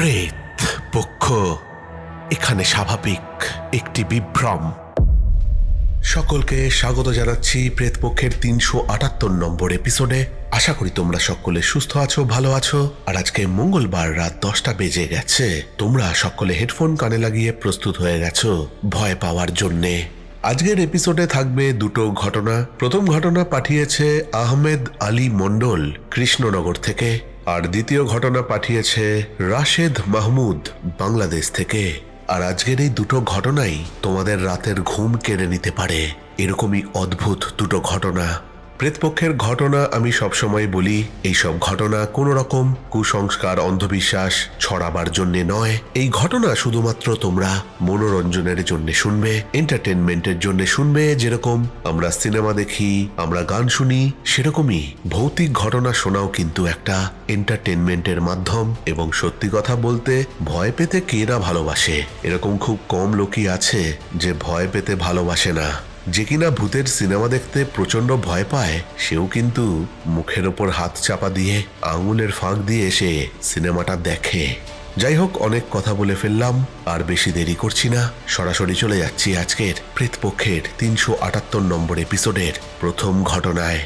প্রেত পক্ষ এখানে স্বাভাবিক একটি বিভ্রম। সকলকে স্বাগত জানাচ্ছি প্রেত পক্ষের তিনশো আটাত্তর নম্বর এপিসোডে আশা করি তোমরা সকলে সুস্থ আছো, ভালো আছো। আর আজকে মঙ্গলবার রাত দশটা বেজে গেছে। তোমরা সকলে হেডফোন কানে লাগিয়ে প্রস্তুত হয়ে গেছো ভয় পাওয়ার জন্যে। আজকের এপিসোডে থাকবে দুটো ঘটনা। প্রথম ঘটনা পাঠিয়েছে আহমেদ আলী মণ্ডল কৃষ্ণনগর থেকে। আর দ্বিতীয় ঘটনা পাঠিয়েছে রাশেদ মাহমুদ বাংলাদেশ থেকে। আর আজকের এই দুটো ঘটনাই তোমাদের রাতের ঘুম কেড়ে নিতে পারে। এরকমই অদ্ভুত দুটো ঘটনা। প্রেতপক্ষের ঘটনা আমি সবসময় বলি এই সব ঘটনা কোনো রকম কুসংস্কার, অন্ধবিশ্বাস ছড়াবার জন্য নয়। এই ঘটনা শুধুমাত্র তোমরা মনোরঞ্জনের জন্য শুনবে এন্টারটেনমেন্টের জন্য শুনবে, যেরকম আমরা সিনেমা দেখি, আমরা গান শুনি, সেরকমই ভৌতিক ঘটনা শোনাও কিন্তু একটা এন্টারটেনমেন্টের মাধ্যম। এবং সত্যি কথা বলতে, ভয় পেতে কে না ভালোবাসে? এরকম খুব কম লোকই আছে যে ভয় পেতে ভালোবাসে না। যে কিনা ভূতের সিনেমা দেখতে প্রচণ্ড ভয় পায়, সেও কিন্তু মুখের ওপর হাত চাপা দিয়ে, আঙুলের ফাঁক দিয়ে এসে সিনেমাটা দেখে। যাই হোক, অনেক কথা বলে ফেললাম, আর বেশি দেরি করছি না। সরাসরি চলে যাচ্ছি আজকের প্রেতপক্ষের তিনশো আটাত্তর নম্বর এপিসোডের প্রথম ঘটনায়।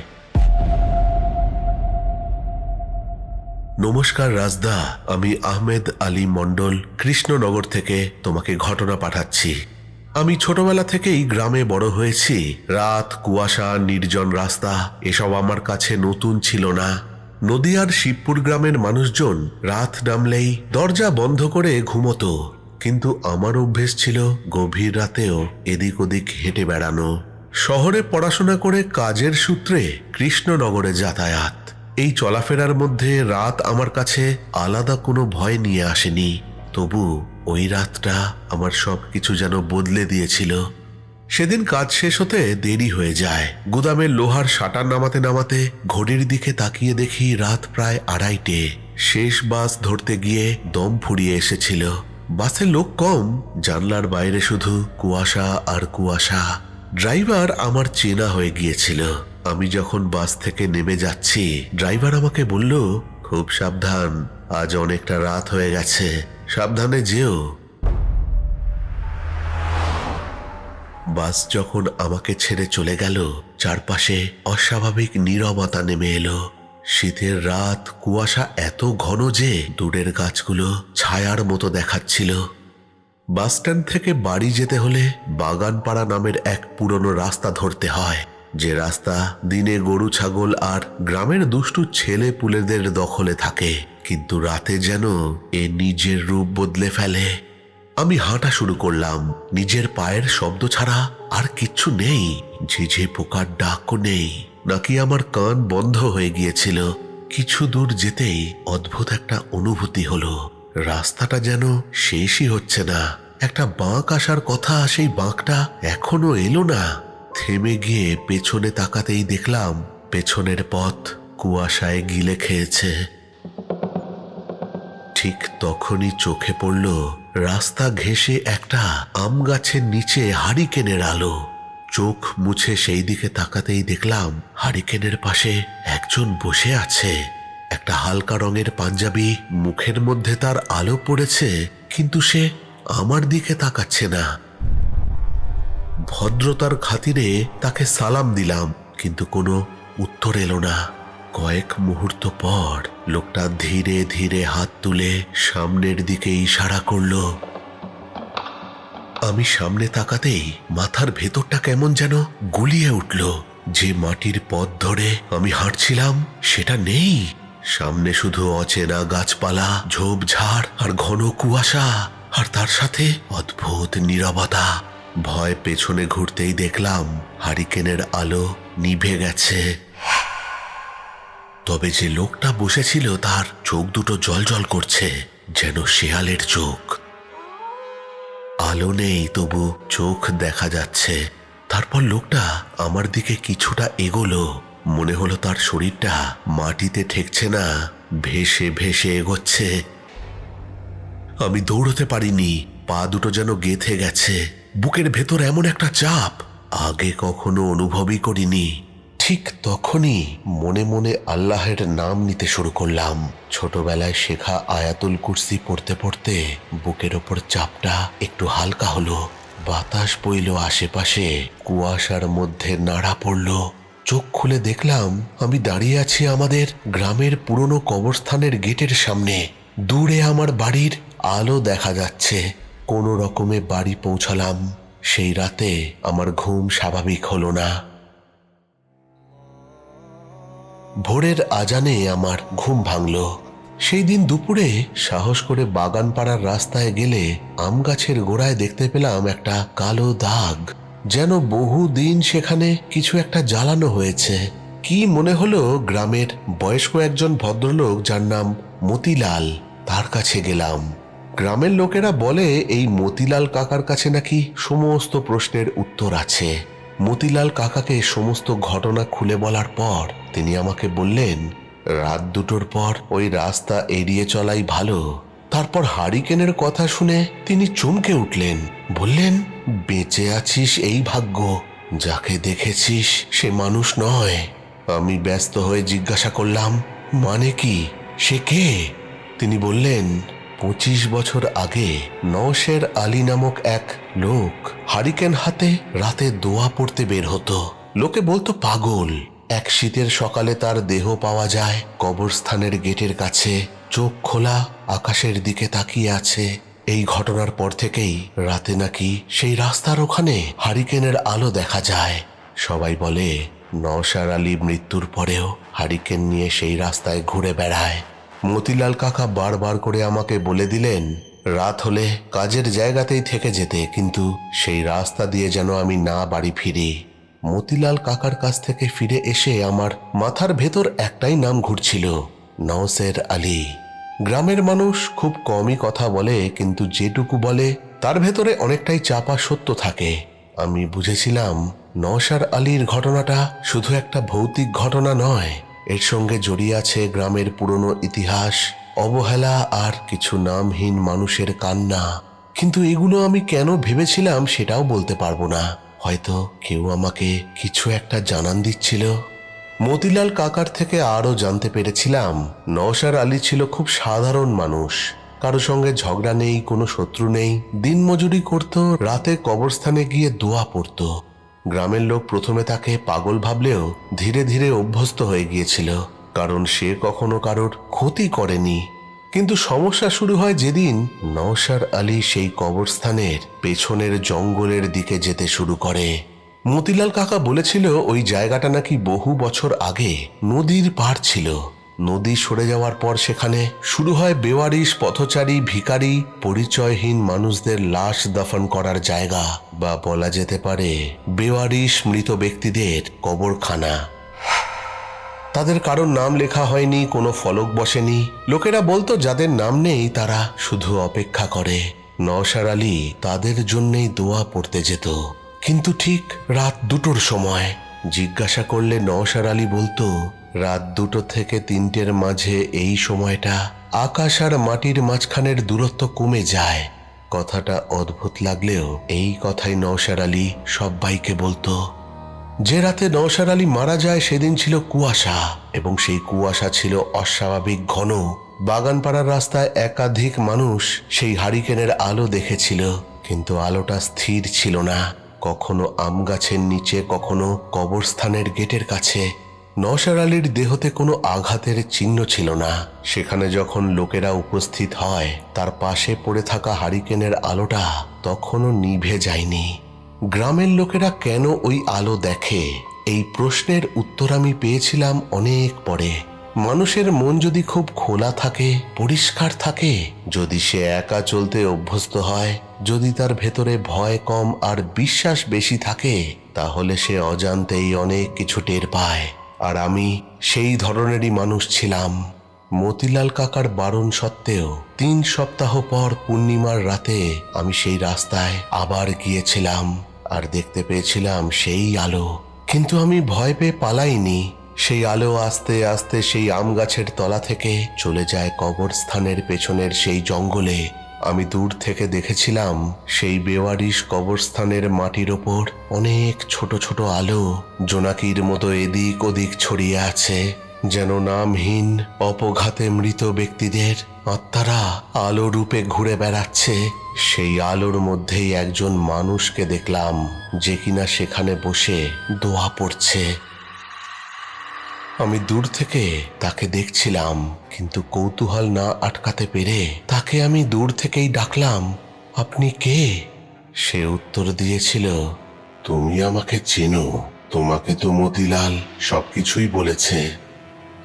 নমস্কার রাজদা, আমি আহমেদ আলী মণ্ডল, কৃষ্ণনগর থেকে তোমাকে ঘটনা পাঠাচ্ছি। আমি ছোটবেলা থেকেই গ্রামে বড় হয়েছি। রাত, কুয়াশা, নির্জন রাস্তা, এসব আমার কাছে নতুন ছিল না। নদিয়ার শিবপুর গ্রামের মানুষজন রাত নামলেই দরজা বন্ধ করে ঘুমতো। কিন্তু আমার অভ্যেস ছিল গভীর রাতেও এদিক ওদিক হেঁটে বেড়ানো। শহরে পড়াশোনা করে কাজের সূত্রে কৃষ্ণনগরে যাতায়াত। এই চলাফেরার মধ্যে রাত আমার কাছে আলাদা কোনো ভয় নিয়ে আসেনি। তবু ওই রাতটা আমার সব কিছু যেন বদলে দিয়েছিল। সেদিন কাজ শেষ হতে দেরি হয়ে যায়। গুদামের লোহার শাটার নামাতে নামাতে ঘড়ির দিকে তাকিয়ে দেখি রাত প্রায় আড়াইটে। শেষ বাস ধরতে গিয়ে দম ফুরিয়ে এসেছিল। বাসে লোক কম, জানলার বাইরে শুধু কুয়াশা আর কুয়াশা। ড্রাইভার আমার চেনা হয়ে গিয়েছিল। আমি যখন বাস থেকে নেমে যাচ্ছি, ড্রাইভার আমাকে বলল, খুব সাবধান, আজ অনেকটা রাত হয়ে গেছে। সাবধানে যেও। বাস যখন আমাকে ছেড়ে চলে গেল, চারপাশে অস্বাভাবিক নীরবতা নেমে এলো। শীতের রাত, কুয়াশা এত ঘন যে দূরের গাছগুলো ছায়ার মতো দেখাচ্ছিল। বাসস্ট্যান্ড থেকে বাড়ি যেতে হলে বাগানপাড়া নামের এক পুরনো রাস্তা ধরতে হয়। যে রাস্তা দিনে গরু, ছাগল আর গ্রামের দুষ্টু ছেলে পুলেদের দখলে থাকে, কিন্তু রাতে যেন এ নিজের রূপ বদলে ফেলে। আমি হাঁটা শুরু করলাম, নিজের পায়ের শব্দ ছাড়া আর কিচ্ছু নেই, ঝিঝে পোকার ডাকও নেই, নাকি আমার কান বন্ধ হয়ে গিয়েছিল। কিছু দূর যেতেই অদ্ভুত একটা অনুভূতি হলো, রাস্তাটা যেন শেষই হচ্ছে না। একটা বাঁক আসার কথা, সেই বাঁকটা এখনও এলো না। থেমে গিয়ে পেছনে তাকাতেই দেখলাম পেছনের পথ কুয়াশায় গিলে খেয়েছে। ঠিক তখনই চোখে পড়ল রাস্তা ঘেঁষে একটা আম গাছের নিচে হারিকেনের আলো। চোখ মুছে সেই দিকে তাকাতেই দেখলাম হারিকেনের পাশে একজন বসে আছে। একটা হালকা রঙের পাঞ্জাবি, মুখের মধ্যে তার আলো পড়েছে, কিন্তু সে আমার দিকে তাকাচ্ছে না। ভদ্রতার খাতিরে তাকে সালাম দিলাম, কিন্তু কোনো উত্তর এলো না। কয়েক মুহূর্ত পর লোকটা ধীরে ধীরে হাত তুলে সামনের দিকে ইশারা করল, আমি সামনে তাকাতেই মাথার ভেতরটা কেমন যেন গুলিয়ে উঠল। যে মাটির পথ ধরে আমি হাঁটছিলাম, সেটা নেই। সামনে শুধু অচেনা গাছপালা, ঝোপঝাড় আর ঘন কুয়াশা, আর তার সাথে অদ্ভুত নীরবতা। ভয় পেছনে ঘুরতেই দেখলাম হারিকেনের আলো নিভে গেছে। তবে যে লোকটা বসেছিল তার চোখ দুটো জল করছে, যেন শেয়ালের চোখ। আলো নেই তবু চোখ দেখা যাচ্ছে। তারপর লোকটা আমার দিকে কিছুটা এগোলো। মনে হলো তার শরীরটা মাটিতে ঠেকছে না, ভেসে ভেসে এগোচ্ছে। আমি দৌড়তে পারিনি, পা দুটো যেন গেথে গেছে। বুকের ভেতর এমন একটা চাপ আগে কখনো অনুভবই করিনি। ঠিক তখনই মনে মনে আল্লাহের নাম নিতে শুরু করলাম। ছোটবেলায় শেখা আয়াতুল কুরসি পড়তে পড়তে বুকের ওপর চাপটা একটু হালকা হলো। বাতাস বইল আশেপাশে, কুয়াশার মধ্যে নাড়া পড়ল। চোখ খুলে দেখলাম আমি দাঁড়িয়ে আছি আমাদের গ্রামের পুরনো কবরস্থানের গেটের সামনে। দূরে আমার বাড়ির আলো দেখা যাচ্ছে। কোনো রকমে বাড়ি পৌঁছালাম, সেই রাতে আমার ঘুম স্বাভাবিক হলো না। ভোরের আজানে আমার ঘুম ভাঙল। সেই দিন দুপুরে সাহস করে বাগান পাড়ার রাস্তায় গেলে আম গাছের গোড়ায় দেখতে পেলাম একটা কালো দাগ, যেন বহু দিন সেখানে কিছু একটা জ্বালানো হয়েছে। কি মনে হলো গ্রামের বয়স্ক একজন ভদ্রলোক যার নাম মতিলাল, তার কাছে গেলাম। গ্রামের লোকেরা বলে, এই মতিলাল কাকার কাছে নাকি সমস্ত প্রশ্নের উত্তর আছে। মতিলাল কাকাকে সমস্ত ঘটনা খুলে বলার পর তিনি আমাকে বললেন, রাত দুটোর পর ওই রাস্তা এড়িয়ে চলাই ভালো। তারপর হারিকেনের কথা শুনে তিনি চমকে উঠলেন। বললেন, বেঁচে আছিস এই ভাগ্য। যাকে দেখেছিস সে মানুষ নয়। আমি ব্যস্ত হয়ে জিজ্ঞাসা করলাম মানে কি? সে কে? তিনি বললেন পঁচিশ বছর আগে নওশের আলী নামক এক লোক হারিকেন হাতে রাতে দোয়া পড়তে বের হতো। লোকে বলতো, পাগল, এক শীতের সকালে তার দেহ পাওয়া যায়, কবরস্থানের গেটের কাছে চোখ খোলা, আকাশের দিকে তাকিয়ে আছে। এই ঘটনার পর থেকেই রাতে নাকি সেই রাস্তার ওখানে হারিকেনের আলো দেখা যায়। সবাই বলে, নওশার আলী মৃত্যুর পরেও হারিকেন নিয়ে সেই রাস্তায় ঘুরে বেড়ায়। মতিলাল কাকা বারবার করে আমাকে বলে দিলেন, রাত হলে কাজের জায়গাতেই থেকে যেতে, কিন্তু সেই রাস্তা দিয়ে যেন আমি না বাড়ি ফিরি। মতিলাল কাকার কাছ থেকে ফিরে এসে আমার মাথার ভেতর একটাই নাম ঘুরছিল, নওসের আলী। গ্রামের মানুষ খুব কমই কথা বলে, কিন্তু যেটুকু বলে, তার ভেতরে অনেকটাই চাপা সত্য থাকে। আমি বুঝেছিলাম, নওসার আলীর ঘটনাটা শুধু একটা ভৌতিক ঘটনা নয়। এর সঙ্গে জড়িয়ে আছে গ্রামের পুরনো ইতিহাস, অবহেলা আর কিছু নামহীন মানুষের কান্না। কিন্তু এগুলো আমি কেন ভেবেছিলাম সেটাও বলতে পারব না। হয়তো কেউ আমাকে কিছু একটা জানান দিচ্ছিল। মতিলাল কাকার থেকে আরও জানতে পেরেছিলাম, নওশার আলী ছিল খুব সাধারণ মানুষ। কারও সঙ্গে ঝগড়া নেই, কোনো শত্রু নেই। দিনমজুরি করত, রাতে কবরস্থানে গিয়ে দোয়া পড়তো। গ্রামের লোক প্রথমে তাকে পাগল ভাবলেও ধীরে ধীরে অভ্যস্ত হয়ে গিয়েছিল, কারণ সে কখনো কারোর ক্ষতি করেনি। কিন্তু সমস্যা শুরু হয় যেদিন নওশার আলী সেই কবরস্থানের পেছনের জঙ্গলের দিকে যেতে শুরু করে। মতিলাল কাকা বলেছিল, ওই জায়গাটা নাকি বহু বছর আগে নদীর পার ছিল। নদী সরে যাওয়ার পর সেখানে শুরু হয় বেওয়ারিশ, পথচারী ভিকারি পরিচয়হীন মানুষদের লাশ দফন করার জায়গা বা বলা যেতে পারে বেওয়ারিশ মৃত ব্যক্তিদের কবরখানা। তাদের কারোর নাম লেখা হয়নি, কোনো ফলক বসেনি। লোকেরা বলতো যাদের নাম নেই তারা শুধু অপেক্ষা করে। নওশার আলী তাদের জন্যেই দোয়া পড়তে যেত। কিন্তু ঠিক রাত দুটোর সময় জিজ্ঞাসা করলে নওশার আলী বলতো রাত দুটো থেকে তিনটের মাঝে এই সময়টা আকাশ আর মাটির মাঝখানের দূরত্ব কমে যায়। কথাটা অদ্ভুত লাগলেও এই কথাই নওশার আলী সব্বাইকে বলতো, যে রাতে নওশার আলী মারা যায় সেদিন ছিল কুয়াশা এবং সেই কুয়াশা ছিল অস্বাভাবিক ঘন। বাগানপাড়ার রাস্তায় একাধিক মানুষ সেই হারিকেনের আলো দেখেছিল, কিন্তু আলোটা স্থির ছিল না। কখনো আম গাছের নিচে, কখনো কবরস্থানের গেটের কাছে। নওশার আলীর দেহতে কোনো আঘাতের চিহ্ন ছিল না। সেখানে যখন লোকেরা উপস্থিত হয়, তার পাশে পড়ে থাকা হারিকেনের আলোটা তখনও নিভে যায়নি। গ্রামের লোকেরা কেন ওই আলো দেখে? এই প্রশ্নের উত্তর আমি পেয়েছিলাম অনেক পরে। মানুষের মন যদি খুব খোলা থাকে, পরিষ্কার থাকে, যদি সে একা চলতে অভ্যস্ত হয়, যদি তার ভেতরে ভয় কম আর বিশ্বাস বেশি থাকে, তাহলে সে অজান্তেই অনেক কিছু টের পায়। আর আমি সেই ধরনেরই মানুষ ছিলাম। মতিলাল কাকার বারণ সত্ত্বেও তিন সপ্তাহ পর পূর্ণিমার রাতে আমি সেই রাস্তায় আবার গিয়েছিলাম আর দেখতে পেয়েছিলাম সেই আলো। কিন্তু আমি ভয় পেয়ে পালাইনি। সেই আলো আস্তে আস্তে সেই আম গাছের তলা থেকে চলে যায় কবরস্থানের পেছনের সেই জঙ্গলে। আমি দূর থেকে দেখেছিলাম সেই বেওয়ারিশ কবরস্থানের মাটির ওপর অনেক ছোট ছোট আলো জোনাকির মতো এদিক ওদিক ছড়িয়ে আছে, যেন নামহীন, অপঘাতে মৃত ব্যক্তিদের আত্মারা আলো রূপে ঘুরে বেড়াচ্ছে। সেই আলোর মধ্যেই একজন মানুষকে দেখলাম, যে কিনা সেখানে বসে দোয়া পড়ছে। আমি দূর থেকে তাকে দেখছিলাম, কিন্তু কৌতূহল না আটকাতে পেরে তাকে আমি দূর থেকেই ডাকলাম, আপনি কে? সে উত্তর দিয়েছিল, তুমি আমাকে চেনো, তোমাকে তো মতিলাল সবকিছুই বলেছে।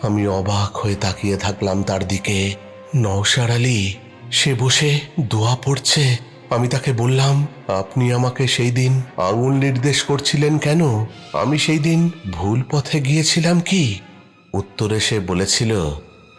আমি অবাক হয়ে তাকিয়ে থাকলাম তার দিকে। নওশার আলী, সে বসে দোয়া পড়ছে। আমি তাকে বললাম, আপনি আমাকে সেই দিন আঙুল নির্দেশ করছিলেন কেন? আমি সেই দিন ভুল পথে গিয়েছিলাম কি? উত্তরে সে বলেছিল,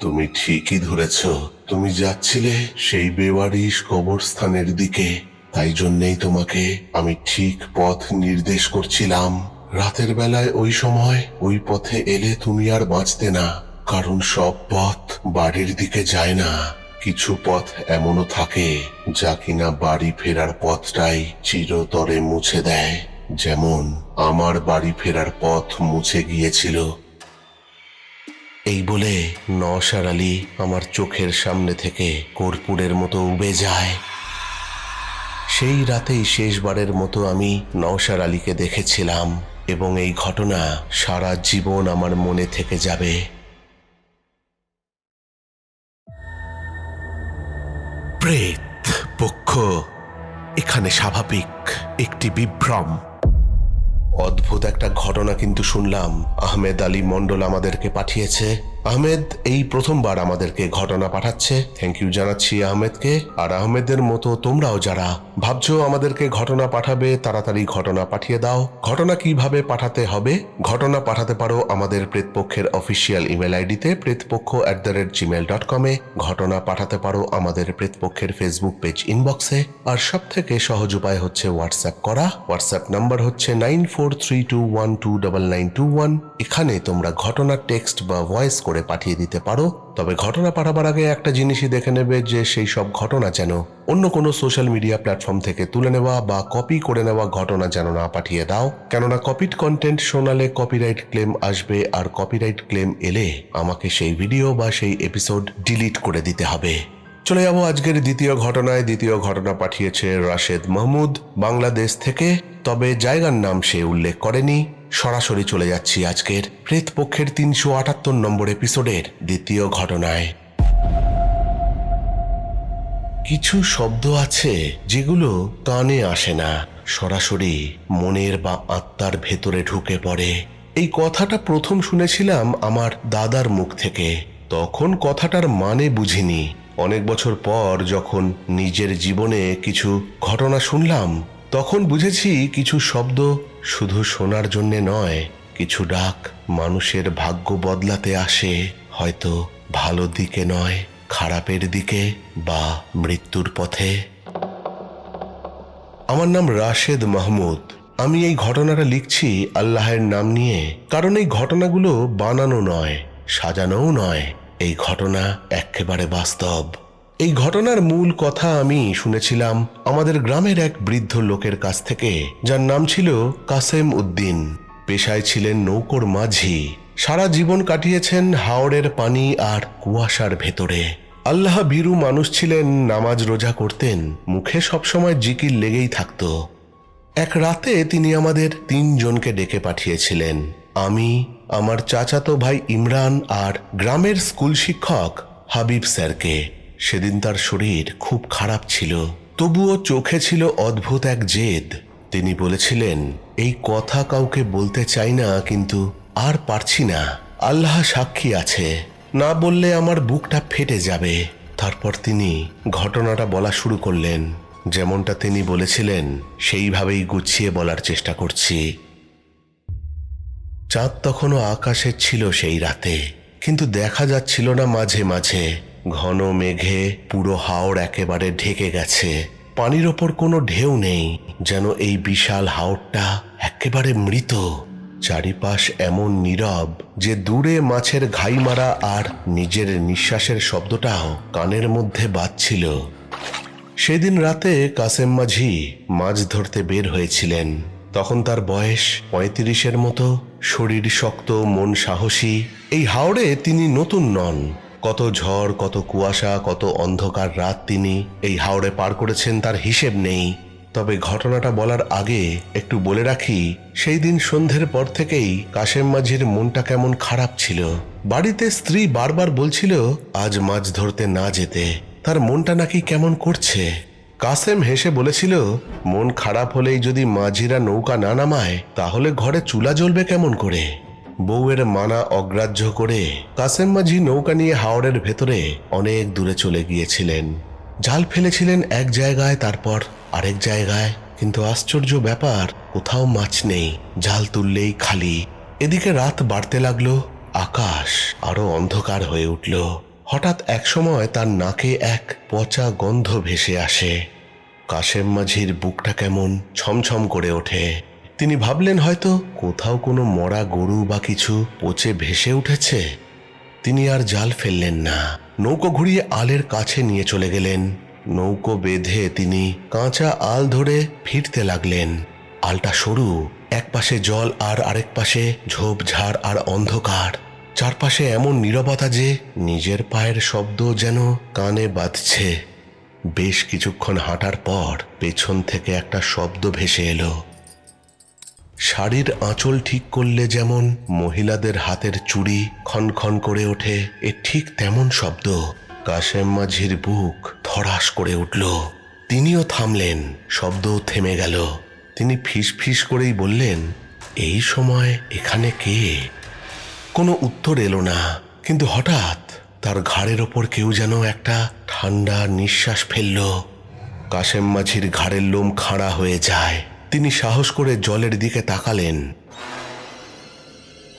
তুমি ঠিকই ধরেছ। তুমি যাচ্ছিলে সেই বেওয়ারিশ কবরস্থানের দিকে। তাই জন্যেই তোমাকে আমি ঠিক পথ নির্দেশ করছিলাম। রাতের বেলায় ওই সময় ওই পথে এলে তুমি আর বাঁচতে না। কারণ সব পথ বাড়ির দিকে যায় না। কিছু পথ এমনও থাকে যা কিনা বাড়ি ফেরার পথটাই চিরতরে মুছে দেয়। যেমন আমার বাড়ি ফেরার পথ মুছে গিয়েছিল। এই বলে নওশার আলী আমার চোখের সামনে থেকে কর্পূরের মতো উবে যায়। সেই রাতেই শেষবারের মতো আমি নওশার আলীকে দেখেছিলাম এবং এই ঘটনা সারা জীবন আমার মনে থেকে যাবে। প্রেত পক্ষ। এখানে স্বাভাবিক একটি বিভ্রম। অদ্ভুত একটা ঘটনা কিন্তু শুনলাম। আহমেদ আলী মণ্ডল আমাদেরকে পাঠিয়েছে। আহমেদ এই প্রথমবার আমাদেরকে ঘটনা পাঠাচ্ছে। থ্যাংক ইউ জানাচ্ছি আহমেদকে। আর আহমেদের মতো তোমরাও যারা ভাবছ আমাদেরকে ঘটনা পাঠাবে, তাড়াতাড়ি ঘটনা পাঠিয়ে দাও। ঘটনা কীভাবে পাঠাতে হবে? ঘটনা পাঠাতে পারো আমাদের প্রেতপক্ষের অফিসিয়াল ইমেল আইডিতে Pretpokkho at the rate gmail dot কমে ঘটনা পাঠাতে পারো আমাদের প্রেতপক্ষের ফেসবুক পেজ ইনবক্সে আর সব থেকে সহজ উপায় হচ্ছে হোয়াটসঅ্যাপ করা। হোয়াটসঅ্যাপ নাম্বার হচ্ছে nine four three two one two double nine two one এখানে তোমরা ঘটনার টেক্সট বা ভয়েস করে পাঠিয়ে দিতে পারো। তবে ঘটনা পাঠাবার আগে একটা জিনিসই দেখে নেবে যে সেই সব ঘটনা যেন অন্য কোনো সোশ্যাল মিডিয়া প্ল্যাটফর্ম থেকে তুলে নেওয়া বা কপি করে নেওয়া ঘটনা যেন না পাঠিয়ে দাও। কেননা কপিড কন্টেন্ট শোনালে কপিরাইট ক্লেম আসবে আর কপিরাইট ক্লেম এলে আমাকে সেই ভিডিও বা সেই এপিসোড ডিলিট করে দিতে হবে। চলে যাব আজকের দ্বিতীয় ঘটনায়। দ্বিতীয় ঘটনা পাঠিয়েছে রাশেদ মাহমুদ। বাংলাদেশ থেকে। তবে জায়গার নাম সে উল্লেখ করেনি। সরাসরি চলে যাচ্ছি আজকের প্রেত পক্ষের তিনশো আটাত্তর নম্বর এপিসোডের দ্বিতীয় ঘটনায়। কিছু শব্দ আছে যেগুলো কানে আসে না। সরাসরি মনের বা আত্মার ভেতরে ঢুকে পড়ে। এই কথাটা প্রথম শুনেছিলাম আমার দাদার মুখ থেকে। তখন কথাটার মানে বুঝিনি। অনেক বছর পর যখন নিজের জীবনে কিছু ঘটনা শুনলাম, তখন বুঝেছি কিছু শব্দ শুধু শোনার জন্যে নয়, কিছু ডাক মানুষের ভাগ্য বদলাতে আসে, হয়তো ভালো দিকে নয়, খারাপের দিকে বা মৃত্যুর পথে। আমার নাম রাশেদ মাহমুদ। আমি এই ঘটনাটা লিখছি আল্লাহের নাম নিয়ে, কারণ এই ঘটনাগুলো বানানো নয়, সাজানোও নয়। এই ঘটনা একেবারে বাস্তব। এই ঘটনার মূল কথা আমি শুনেছিলাম আমাদের গ্রামের এক বৃদ্ধ লোকের কাছ থেকে, যার নাম ছিল কাসেম উদ্দিন। পেশায় ছিলেন নৌকোর মাঝি। সারা জীবন কাটিয়েছেন হাওড়ের পানি আর কুয়াশার ভেতরে। আল্লাহ ভীরু মানুষ ছিলেন, নামাজ রোজা করতেন, মুখে সবসময় জিকির লেগেই থাকত। এক রাতে তিনি আমাদের তিনজনকে ডেকে পাঠিয়েছিলেন। আমি আমার চাচাতো ভাই ইমরান আর গ্রামের স্কুল শিক্ষক হাবিব স্যারকে। সেদিন তার শরীর খুব খারাপ ছিল। তবুও চোখে ছিল অদ্ভুত এক জেদ। তিনি বলেছিলেন, এই কথা কাউকে বলতে চাই না, কিন্তু আর পারছি না। আল্লাহ সাক্ষী আছে। না বললে আমার বুকটা ফেটে যাবে। তারপর তিনি ঘটনাটা বলা শুরু করলেন। যেমনটা তিনি বলেছিলেন, সেইভাবেই গুছিয়ে বলার চেষ্টা করছি। চাঁদ তখনও আকাশে ছিল সেই রাতে, কিন্তু দেখা যাচ্ছিল না মাঝে মাঝে। ঘন মেঘে পুরো হাওড় একেবারে ঢেকে গেছে। পানির ওপর কোনো ঢেউ নেই, যেন এই বিশাল হাওড়টা একেবারে মৃত। চারিপাশ এমন নীরব যে দূরে মাছের ঘাই মারা আর নিজের নিঃশ্বাসের শব্দটাও কানের মধ্যে বাজছিল। সেদিন রাতে কাসেম মাঝি মাছ ধরতে বের হয়েছিলেন। তখন তার বয়স পঁয়ত্রিশের মতো। শরীর শক্ত, মন সাহসী। এই হাওড়ে তিনি নতুন নন। কত ঝড়, কত কুয়াশা, কত অন্ধকার রাত তিনি এই হাওড়ে পার করেছেন তার হিসেব নেই। তবে ঘটনাটা বলার আগে একটু বলে রাখি, সেই দিন সন্ধ্যের পর থেকেই কাশেম মাঝির মনটা কেমন খারাপ ছিল। বাড়িতে স্ত্রী বারবার বলছিল, আজ মাছ ধরতে না যেতে। তার মনটা নাকি কেমন করছে? কাসেম হেসে বলেছিল, মন খারাপ হলেই যদি মাঝিরা নৌকা না নামায়, তাহলে ঘরে চুলা জ্বলবে কেমন করে? বউয়ের মানা অগ্রাহ্য করে কাসেম মাঝি নৌকা নিয়ে হাওড়ের ভেতরে অনেক দূরে চলে গিয়েছিলেন। জাল ফেলেছিলেন এক জায়গায়, তারপর আরেক জায়গায়। কিন্তু আশ্চর্য ব্যাপার, কোথাও মাছ নেই, জাল তুললেই খালি। এদিকে রাত বাড়তে লাগল, আকাশ আরও অন্ধকার হয়ে উঠল। হঠাৎ একসময় তার নাকে এক পচা গন্ধ ভেসে আসে। কাশেম মাঝির বুকটা কেমন ছমছম করে ওঠে। তিনি ভাবলেন, হয়তো কোথাও কোনো মরা গরু বা কিছু পচে ভেসে উঠেছে? তিনি আর জাল ফেললেন না। নৌকো ঘুরিয়ে আলের কাছে নিয়ে চলে গেলেন। নৌকো বেঁধে তিনি কাঁচা আল ধরে ফিরতে লাগলেন। আলটা সরু এক পাশে জল আর আরেক পাশে ঝোপঝাড় আর অন্ধকার। চারপাশে এমন নীরবতা যে নিজের পায়ের শব্দ যেন কানে বাঁধছে। বেশ কিছুক্ষণ হাঁটার পর পেছন থেকে একটা শব্দ ভেসে এলো। শাড়ির আঁচল ঠিক করলে যেমন মহিলাদের হাতের চুড়ি ক্ষণক্ষণ করে ওঠে, এ ঠিক তেমন শব্দ। কাশেম মাঝির বুক ধরাস করে উঠল। তিনিও থামলেন, শব্দও থেমে গেল। তিনি ফিস ফিস করেই বললেন, এই সময় এখানে কে? কোনো উত্তর এলো না। কিন্তু হঠাৎ তার ঘাড়ের ওপর কেউ যেন একটা ঠান্ডা নিঃশ্বাস ফেলল। কাশেম মাঝির ঘাড়ের লোম খাড়া হয়ে যায়। তিনি সাহস করে জলের দিকে তাকালেন।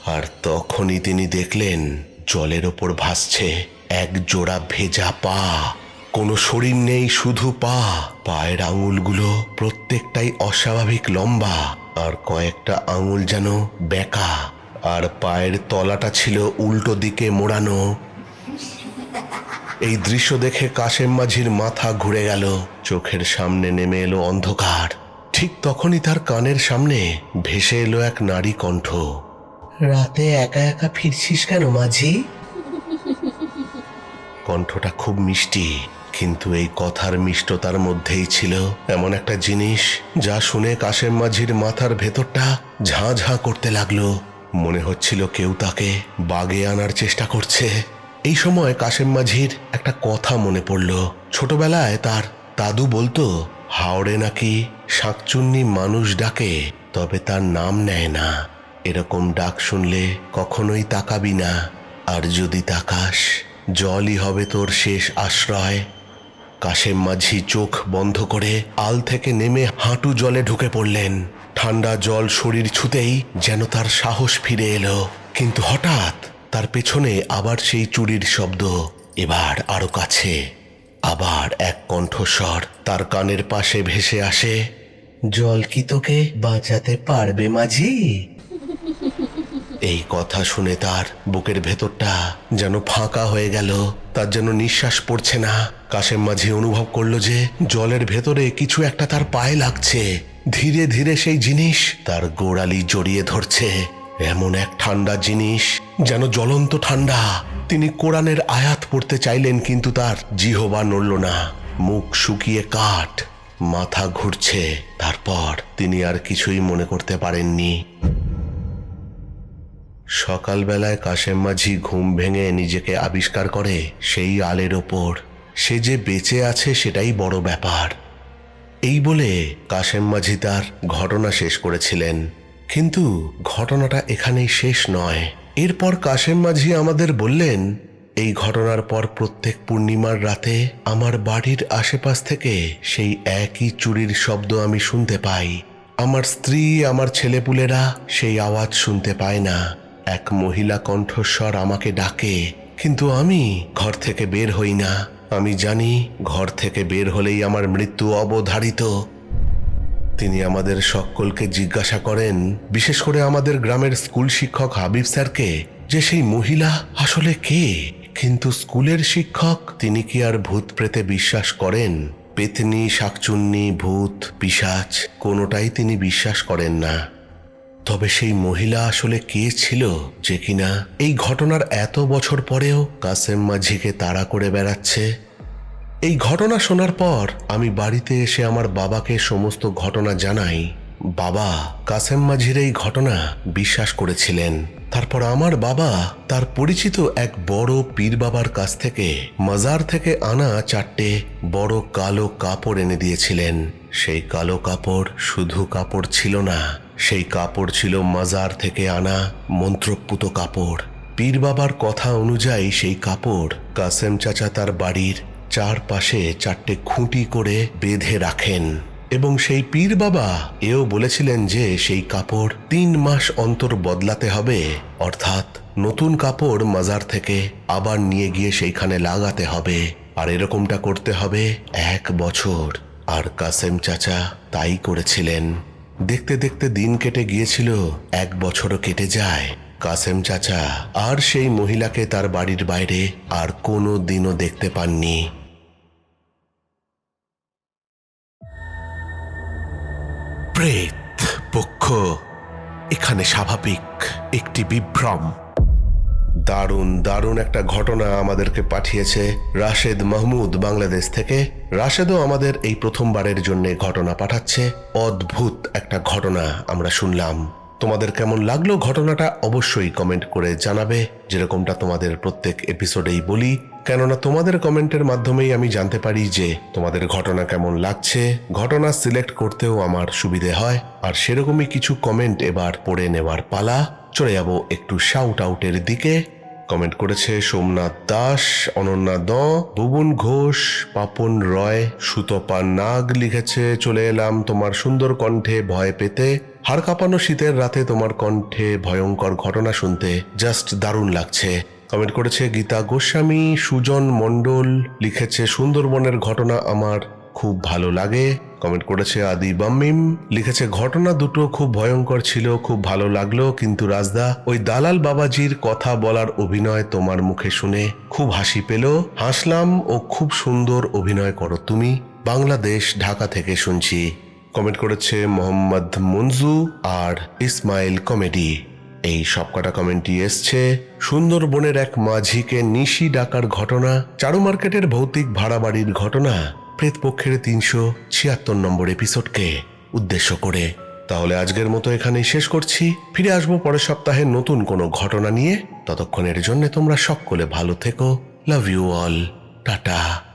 আর তখনই তিনি দেখলেন জলের ওপর ভাসছে এক জোড়া ভেজা পা। কোনো শরীর নেই, শুধু পা। পায়ের আঙুলগুলো প্রত্যেকটাই অস্বাভাবিক লম্বা। আর কয়েকটা আঙুল যেন বেঁকা। আর পায়ের তলাটা ছিল উল্টো দিকে মোড়ানো। এই দৃশ্য দেখে কাশেম মাঝির মাথা ঘুরে গেল। চোখের সামনে নেমে এলো অন্ধকার। ঠিক তখনই তার কানের সামনে ভেসে এলো এক নারী কণ্ঠ। রাতে একা একা ফিরছিস কেন মাঝি? কণ্ঠটা খুব মিষ্টি কিন্তু এই কথার মিষ্টতার মধ্যেই ছিল এমন একটা জিনিস যা শুনে কাশেম মাঝির মাথার ভেতরটা ঝাঁ ঝাঁ করতে লাগল। মনে হচ্ছিল কেউ তাকে বাগে আনার চেষ্টা করছে। এই সময় কাশেম মাঝির একটা কথা মনে পড়ল। ছোটবেলায় তার দাদু বলতো, হাওড়ে নাকি শাকচুন্নি মানুষ ডাকে, তবে তার নাম নেয় না। এরকম ডাক শুনলে কখনোই তাকাবি না। আর যদি তাকাস, জলই হবে তোর শেষ আশ্রয়। কাশেম মাঝি চোখ বন্ধ করে আল থেকে নেমে হাঁটু জলে ঢুকে পড়লেন। ঠান্ডা জল শরীর ছুতেই যেন তার সাহস ফিরে এলো। কিন্তু হঠাৎ তার পেছনে আবার সেই চুরির শব্দ, এবার আরও কাছে। আবার এক কণ্ঠস্বর তার কানের পাশে ভেসে আসে, জল কি তোকে বাঁচাতে পারবে মাঝি? এই কথা শুনে তার বুকের ভেতরটা যেন ফাঁকা হয়ে গেল। তার যেন নিঃশ্বাস পড়ছে না। কাশেম মাঝি অনুভব করল যে জলের ভেতরে কিছু একটা তার পায়ে লাগছে। ধীরে ধীরে সেই জিনিস তার গোড়ালি জড়িয়ে ধরছে। এমন এক ঠান্ডা জিনিস যেন জ্বলন্ত ঠান্ডা। তিনি কোরআনের আয়াত পড়তে চাইলেন কিন্তু তার জিহবা নড়ল না। মুখ শুকিয়ে কাঠ, মাথা ঘুরছে। তারপর তিনি আর কিছুই মনে করতে পারেননি। সকালবেলায় কাশেম মাঝি ঘুম ভেঙে নিজেকে আবিষ্কার করে সেই আলের ওপর। সে যে বেঁচে আছে সেটাই বড় ব্যাপার। এই বলে কাশেম মাঝি তার ঘটনা শেষ করেছিলেন। কিন্তু ঘটনাটা এখানেই শেষ নয়। এরপর কাশেম মাঝি আমাদের বললেন, এই ঘটনার পর প্রত্যেক পূর্ণিমার রাতে আমার বাড়ির আশেপাশ থেকে সেই একই চুরির শব্দ আমি শুনতে পাই। আমার স্ত্রী, আমার ছেলেপুলেরা সেই আওয়াজ শুনতে পায় না। এক মহিলা কণ্ঠস্বর আমাকে ডাকে, কিন্তু আমি ঘর থেকে বের হই না। আমি জানি ঘর থেকে বের হলেই আমার মৃত্যু অবধারিত। তিনি আমাদের সকলকে জিজ্ঞাসা করেন, বিশেষ করে আমাদের গ্রামের স্কুল শিক্ষক হাবিব স্যারকে, যে সেই মহিলা আসলে কে? কিন্তু স্কুলের শিক্ষক, তিনি কি আর ভূত প্রেতে বিশ্বাস করেন? পেতনি, শাকচুন্নি, ভূত, পিশাচ, কোনোটাই তিনি বিশ্বাস করেন না। তবে সেই মহিলা আসলে কে ছিল যে কিনা? এই ঘটনার এত বছর পরেও কাসেম মাঝিকে তাড়া করে বেড়াচ্ছে। এই ঘটনা শোনার পর আমি বাড়িতে এসে আমার বাবাকে সমস্ত ঘটনা জানাই। বাবা কাসেম মাঝির এই ঘটনা বিশ্বাস করেছিলেন। তারপর আমার বাবা তার পরিচিত এক বড় পীর বাবার কাছ থেকে মাজার থেকে আনা চারটে বড় কালো কাপড় এনে দিয়েছিলেন। সেই কালো কাপড় শুধু কাপড় ছিল না, সেই কাপড় ছিল মাজার থেকে আনা মন্ত্রপুত কাপড়। পীর বাবার কথা অনুযায়ী সেই কাপড় কাসেম চাচা তার বাড়ির চারপাশে চারটে খুঁটি করে বেঁধে রাখেন। এবং সেই পীর বাবা এও বলেছিলেন যে সেই কাপড় তিন মাস অন্তর বদলাতে হবে, অর্থাৎ নতুন কাপড় মাজার থেকে আবার নিয়ে গিয়ে সেইখানে লাগাতে হবে, আর এরকমটা করতে হবে এক বছর। আর কাসেম চাচা তাই করেছিলেন। দেখতে দেখতে দিন কেটে গিয়েছিল, এক বছরও কেটে যায়। কাসেম চাচা আর সেই মহিলাকে তার বাড়ির বাইরে আর কোনো দিনও দেখতে পাননি। প্রেত পক্ষ। এখানে স্বাভাবিক একটি বিভ্রম। দারুণ দারুণ একটা ঘটনা আমাদেরকে পাঠিয়েছে রাশেদ মাহমুদ বাংলাদেশ থেকে। রাশেদও আমাদের এই প্রথমবারের জন্য ঘটনা পাঠাচ্ছে। অদ্ভুত একটা ঘটনা আমরা শুনলাম। তোমাদের কেমন লাগল ঘটনাটা অবশ্যই কমেন্ট করে জানাবে। যেরকমটা তোমাদের প্রত্যেক এপিসোডেই বলি কেননা তোমাদের কমেন্টের মাধ্যমেই আমি জানতে পারি যে তোমাদের ঘটনা কেমন লাগছে। ঘটনা সিলেক্ট করতেও আমার সুবিধে হয়। আর সেরকমই কিছু কমেন্ট এবার পড়ে নেওয়ার পালা। চলে যাব একটু শাউট আউটের দিকে। কমেন্ট করেছে, সোমনাথ দাস, অনন্যা দ ভুবন ঘোষ, পাপন রয়, সুতপা নাগ লিখেছে, চলে এলাম তোমার সুন্দর কণ্ঠে ভয় পেতে। হাড় কাঁপানো শীতের রাতে তোমার কণ্ঠে ভয়ঙ্কর ঘটনা শুনতে জাস্ট দারুণ লাগছে। কমেন্ট করেছে গীতা গোস্বামী, সুজন মণ্ডল লিখেছে, সুন্দরবনের ঘটনা আমার খুব ভালো লাগে। কমেন্ট করেছে আদি বাম্মিম, লিখেছে, ঘটনা দুটো খুব ভয়ঙ্কর ছিল, খুব ভালো লাগল, কিন্তু রাজদা, ওই দালাল বাবাজির কথা বলার অভিনয় তোমার মুখে শুনে খুব হাসি পেল। হাসলাম, ও খুব সুন্দর অভিনয় করো তুমি। বাংলাদেশ, ঢাকা থেকে শুনছি। কমেন্ট করেছে মোহাম্মদ মঞ্জু আর ইসমাইল কমেডি। এই সবকটা কমেন্টই এসছে। সুন্দরবনের এক মাঝিকে নিশি ডাকার ঘটনা, চারু মার্কেটের ভৌতিক ভাড়া বাড়ির ঘটনা, প্রেতপক্ষের তিনশো ছিয়াত্তর নম্বর এপিসোডকে উদ্দেশ্য করে। তাহলে আজকের মতো এখানেই শেষ করছি। ফিরে আসব পরের সপ্তাহে নতুন কোনো ঘটনা নিয়ে। ততক্ষণের জন্য তোমরা সকলে ভালো থেকো। Love you all tata